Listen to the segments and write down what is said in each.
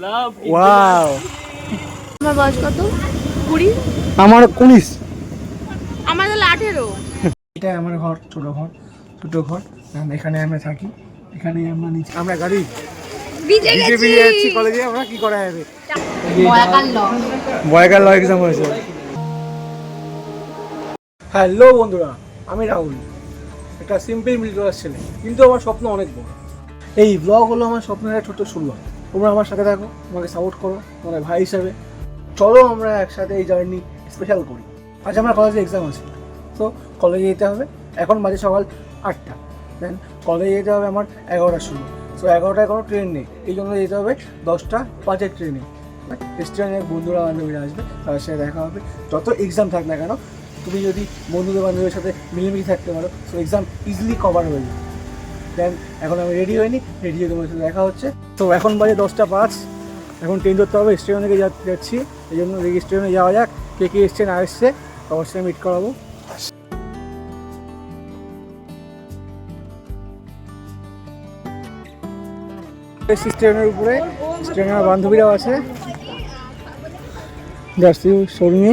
Wow আমার বয়স কত? কুড়ি? আমার উনিশ আমার তাহলে আঠেরো। এটা আমার ঘর ছোট ঘর ছোট ঘর। এখানে আমরা থাকি। এখানে আমরা নিচে আমরা গাড়ি। কলেজে আমরা কি করা যাবে? ময়াকার ল বয়কার ল এক্সাম হয়েছে। হ্যালো বন্ধুরা আমি রাহুল। একটা সিম্পল মিডল ক্লাস ছেলে। কিন্তু আমার স্বপ্ন অনেক বড়। এই ব্লগ হলো আমার স্বপ্নের একটা ছোট্ট শুরুয়াত। তোমরা আমার সাথে থাকো, তোমাকে সাপোর্ট করো তোমার ভাই হিসাবে। চলো আমরা একসাথে এই জার্নি স্পেশাল করি। আজ আমার কলেজে এক্সাম আছে। তো কলেজে যেতে হবে, এখন বাজে সকাল আটটা। দেন কলেজে যেতে হবে আমার এগারোটার সময়। সো এগারোটায় কোনো ট্রেন নেই। এই জন্য যেতে হবে দশটা পাঁচের ট্রেনে স্টুডেন্টের বন্ধুরা বান্ধবীরা আসবে, তাদের সাথে দেখা হবে। যত এক্সাম থাক না কেন, তুমি যদি বন্ধুদের বান্ধবীর সাথে মিলেমিশে থাকতে পারো সো এক্সাম ইজিলি কভার হয়ে যাবে। দেন এখন আমি রেডি হইনি রেডি হয়ে তোমার সাথে দেখা হচ্ছে। তো এখন বাজে দশটা পাঁচ, এখন ট্রেন ধরতে হবে স্টেশন থেকে যাচ্ছি, এই জন্য স্টেশনে যাওয়া যাক, কে কে এসছে, না এসছে, অবশ্যই মিট করাবো। স্টেশনের উপরে স্টেশনে আমার বান্ধবীরাও আছে। যাচ্ছি শর্মী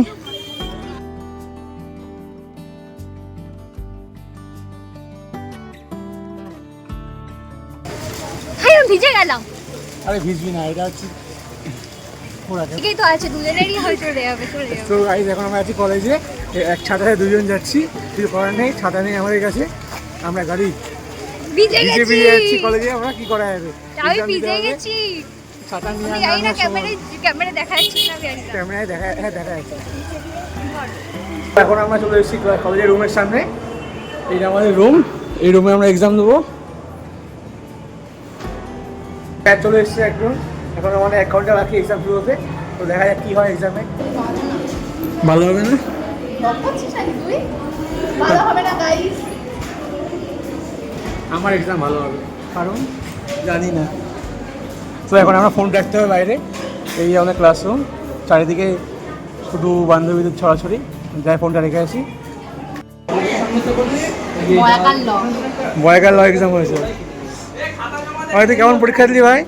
আরে ভিজবি না এটা হচ্ছে ঠিকই তো আছে দুজনেরই হয়তো চলে চলে যাবে। তো গাইজ এখন আমরা আছি কলেজে এক ছাতায় দুজন যাচ্ছি কিছু করার নেই ছাতা নেই আমাদের কাছে। আমরা গাড়ি। ভিজে ভিজে গেছি। যাচ্ছি কলেজে আমরা কি করা যাবে? আমি ভিজে গেছি। ছাতা নিয়ে আমি না আসার ক্যামেরায় দেখা যাচ্ছে না আমি জানি না। ক্যামেরায় দেখা হ্যাঁ দেখা যাচ্ছে। এখন আমরা চলে এসেছি কলেজের রুমের সামনে। এইটা আমাদের রুম এই রুমে আমরা এক্সাম দেবো। চলে এসেছে একদম। এখন আমাদের এক ঘণ্টা বাকি এক্সাম শুরু হতে। তো দেখা যাক কি হয় এক্সামে ভালো হবে না? ভালো হবে না গাইস আমার এক্সাম ভালো হবে। কারণ? জানি না। তো এখন আমরা ফোন রাখতে হবে বাইরে। এই আমাদের ক্লাসরুম চারিদিকে শুধু বান্ধবীদের ছড়াছড়ি। যাই ফোনটা রেখে আসি। বয়কার ল এক্সাম হয়েছে। ভাই তুই কেমন পরীক্ষা দিলি ভাই?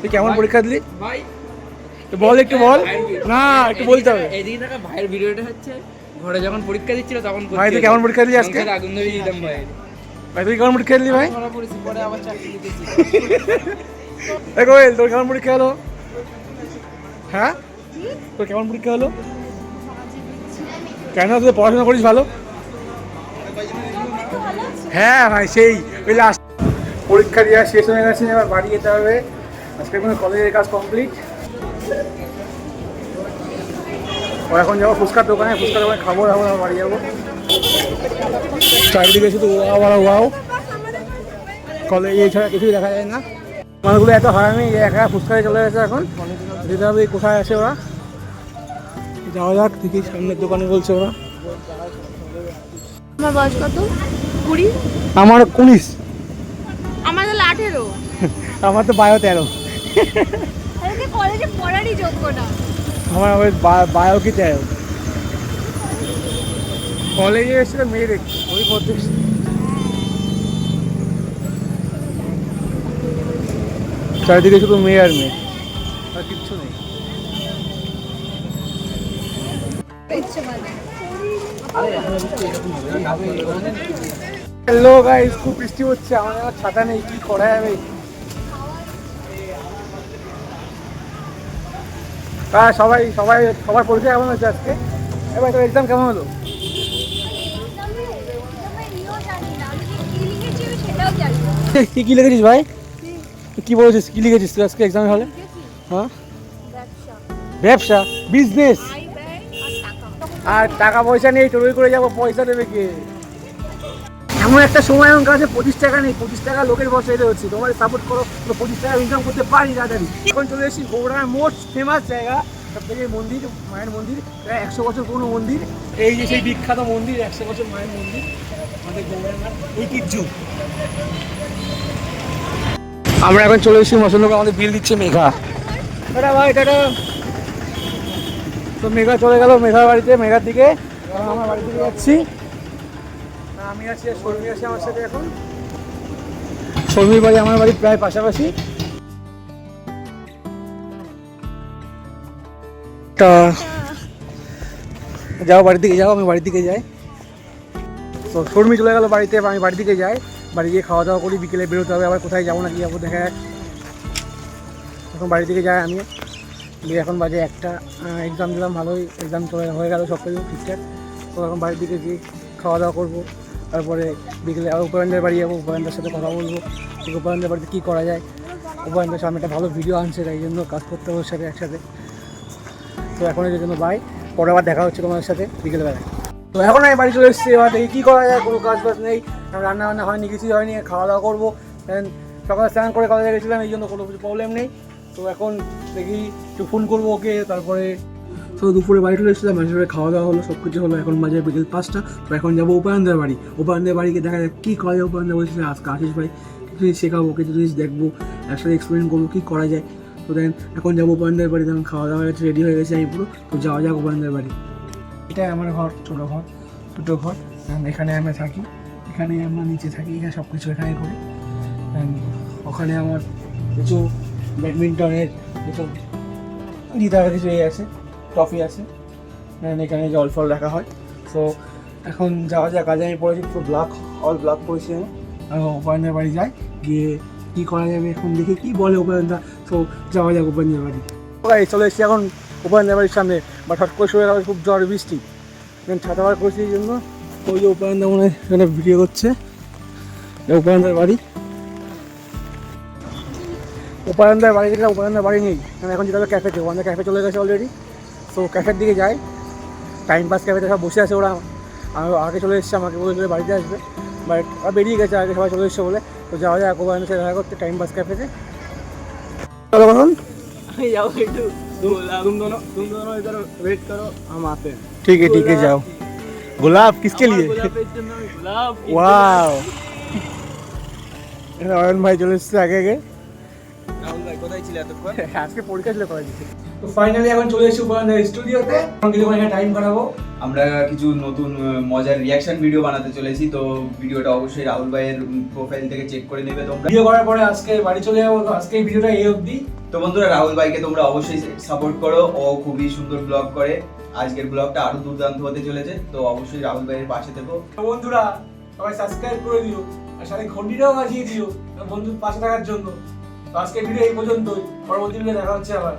তুই কেমন পরীক্ষা দিলি? ভাই বল একটু বল। না একটু বলতে হবে। এদিকে থাকা ভাইয়ের ভিডিওটা হচ্ছে ঘরে যখন পরীক্ষা দিচ্ছিল তখন ভাই তুই কেমন পরীক্ষা দিলি আজকে? আগুন ধরে দিতাম ভাই। ভাই তুই কেমন পরীক্ষা দিলি ভাই? পরে আবার চাকরি লিখেছি এই তোর কেমন পরীক্ষা হলো? হ্যাঁ? তোর কেমন পরীক্ষা হলো? কেন তুই পড়াশোনা করিস ভালো? হ্যাঁ ভাই সেই ওই লাস্ট পরীক্ষা দেওয়া শেষ হয়ে গেছে এবার বাড়ি যেতে হবে। আজকে কোনো কলেজের কাজ কমপ্লিট ও এখন যাব ফুচকার দোকানে ফুচকার দোকানে খাব যাব আবার বাড়ি যাব। চারিদিকে শুধু ওয়াও আর ওয়াও। কলেজ এছাড়া কিছুই দেখা যায় না। মানুষগুলো এত হারামি যে একা ফুচকায় চলে গেছে এখন। যেতে হবে কোথায় আছে ওরা। যাওয়া যাক দেখি সামনের দোকানে বলছে ওরা। আমার বয়স কত? কুড়ি? আমার উনিশ আমার আঠেরো। আমার তো বায়ো তেরো। কলেজে পড়ারই যোগ্য না। আমার ওই বায়ো কি তেরো? কলেজে এসেছিল মেয়ে দেখছি ওই পড়তে চারিদিকে শুধু মেয়ে আর মেয়ে। আর কিচ্ছু নেই। ইচ্ছে মানে হ্যালো গাইস খুব বৃষ্টি হচ্ছে। আবার ছাতা নেই। কি করা যাবে? হ্যাঁ সবাই সবাই সবার পরীক্ষা কেমন হচ্ছে আজকে? এবার তোর এক্সাম কেমন হলো? না কি কি লিখেছিস ভাই? কি বলেছিস? কি লিখেছিস তুই আজকে এক্সাম হলে? হ্যাঁ? ব্যবসা বিজনেস আর টাকা। আর টাকা পয়সা নেই চড়ুই করে যাব পয়সা দেবে কে? এমন একটা সময় আমার কাছে পঁচিশ টাকা নেই, পঁচিশ টাকা লোকের বসে হচ্ছে। তোমার সাপোর্ট করো তো পঁচিশ টাকা ইনকাম করতে পারি তাড়াতাড়ি এখন চলে এসেছি গৌড়ার মোস্ট ফেমাস জায়গা, সব থেকে মন্দির, মায়ের মন্দির, প্রায় একশো বছর পুরনো মন্দির। এই যে সেই বিখ্যাত মন্দির, একশো বছর মায়ের মন্দির, আমাদের গৌড়ার ঐতিহ্য। আমরা এখন চলে এসেছি মশলক আমাদের বিল দিচ্ছে মেঘা। টাটা ভাই টাটা তো মেঘা চলে গেল, মেঘার বাড়িতে, মেঘার দিকে। এখন আমার বাড়ি যাচ্ছি। আমি শর্মী আমার সাথে এখন। বাড়ি আমার বাড়ি প্রায় পাশাপাশি। তা, যাও বাড়ির দিকে যাও, আমি বাড়ির দিকে যাই। তো শর্মি চলে গেল বাড়িতে, আমি বাড়ির দিকে যাই। বাড়ি গিয়ে খাওয়া দাওয়া করি, বিকেলে বেরোতে হবে, আবার কোথায় যাব না কি যাব দেখা যাক। এখন বাড়ির দিকে যাই আমি। দিয়ে এখন বাজে একটা এক্সাম দিলাম, ভালোই এক্সাম চলে, হয়ে গেল সব কিছু ঠিকঠাক। তো এখন বাড়ির দিকে গিয়ে খাওয়া দাওয়া করব। তারপরে বিকেলে আবার উপরেন্দ্রের বাড়ি যাব, উপরেন্দ্রের সাথে কথা বলব। যে উপরেন্দ্রের বাড়িতে কী করা যায়। উপরেন্দ্রের সামনে একটা ভালো ভিডিও আনছে, তাই জন্য কাজ করতে হবে সাথে একসাথে। তো এখন এর জন্য বাই পরে আবার দেখা হচ্ছে তোমাদের সাথে বিকেলবেলায়। তো এখন আমি বাড়ি চলে এসেছি, এবার দেখি কী করা যায়, কোনো কাজ বাজ নেই। রান্না বান্না হয়নি, কিছুই হয়নি খাওয়া দাওয়া করব সকালে স্নান করে কলেজে গেছিলাম, এই জন্য কোনো কিছু প্রবলেম নেই। তো এখন দেখি একটু ফোন করব ওকে, তারপরে তো দুপুরে বাড়ি চলে এসেছিলাম মাঝে মাঝে খাওয়া দাওয়া হলো সব কিছু হলো। এখন বাজে বিকেল পাঁচটা, তো এখন যাব উপায়নদের বাড়ি। উপায়নদের বাড়িকে দেখা যাক, কী করা যায় উপায়নদের বলছিল আজকে আশিস ভাই কিছু জিনিস শেখাবো, কিছু জিনিস দেখব, একসাথে এক্সপ্লেন করব, কী করা যায়। তো দেন এখন যাব উপায়নদের বাড়ি, তখন খাওয়া দাওয়া হয়ে গেছে রেডি হয়ে গেছে আমি পুরো, তো যাওয়া যাক উপায়নদের বাড়ি। এটাই আমার ঘর, ছোটো ঘর ছোটো ঘর এখানে আমরা থাকি এখানে আমরা নিচে থাকি, এখানে সব কিছু এখানে করি। ওখানে আমার কিছু ব্যাডমিন্টনের কিছু গিটার কিছু এই আছে। ট্রফি আছে। এখানে জল ফল রাখা হয়। তো এখন যাওয়া যাক। কাজে আমি পড়েছি পুরো ব্লক অল ব্লক পড়েছি আমি। উপায়নের বাড়ি যাই। গিয়ে কী করা যাবে এখন দেখি কী বলে উপায়নদা তো যাওয়া যাক উপায়নের বাড়ি। চলে এসেছি এখন উপায়নের বাড়ির সামনে। বা হট করে শুয়ে খুব জ্বর, বৃষ্টি। ছাতা বার করেছি এই জন্য। ওই যে উপায়নদা মনে হয় এখানে ভিডিও করছে। উপায়নদার বাড়ি। উপায়নদার বাড়ি যেটা উপায়নদার বাড়ি নেই। কারণ এখন যেটা ক্যাফেতে ওখানে ক্যাফে চলে গেছে অলরেডি তো ক্যাফের দিকে যাই টাইম পাস ক্যাফেতে সব বসে আছে ওরা আমি আগে চলে এসেছে আমাকে বলে চলে বাড়িতে আসবে বাট ওরা বেরিয়ে গেছে আগে সবাই চলে এসছে বলে তো যাওয়া যায় উপায়নের সাথে দেখা করতে টাইম পাস ক্যাফেতে চলো কখন আমি যাবো একটু तुम दोनों तुम दोनों इधर वेट करो हम आते हैं ठीक है ठीक है जाओ गुलाब किसके लिए গোলাপের জন্য আমি গোলাপ ওয়াও এখানে অয়ন ভাই চলে এসেছে আগে আগে রাহুল ভাই কোথায় ছিলে এতক্ষণ আজকে পরীক্ষা ছিল কলেজে তো ফাইনালি এখন চলে এসেছি উপরেন্দ্র স্টুডিওতে এখন কিছুক্ষণ এখানে টাইম কাটাবো। আমরা কিছু নতুন মজার রিয়াকশন ভিডিও বানাতে চলেছি তো ভিডিওটা অবশ্যই রাহুল ভাইয়ের প্রোফাইল থেকে চেক করে নেবে তোমরা। ভিডিও করার পরে আজকে বাড়ি চলে যাব আজকে এই ভিডিওটা এই অবধি। তো বন্ধুরা রাহুল ভাইকে তোমরা অবশ্যই সাপোর্ট করো। ও খুবই সুন্দর ব্লগ করে। আজকের ব্লগটা আরও দুর্দান্ত হতে চলেছে তো অবশ্যই রাহুল ভাইয়ের পাশে থেকো। বন্ধুরা সবাই সাবস্ক্রাইব করে দিও আর সাথে ঘন্টিটাও বাজিয়ে দিও বন্ধুর পাশে থাকার জন্য। তো আজকে ভিডিও এই পর্যন্তই পরবর্তী ভিডিও দেখা হচ্ছে আবার।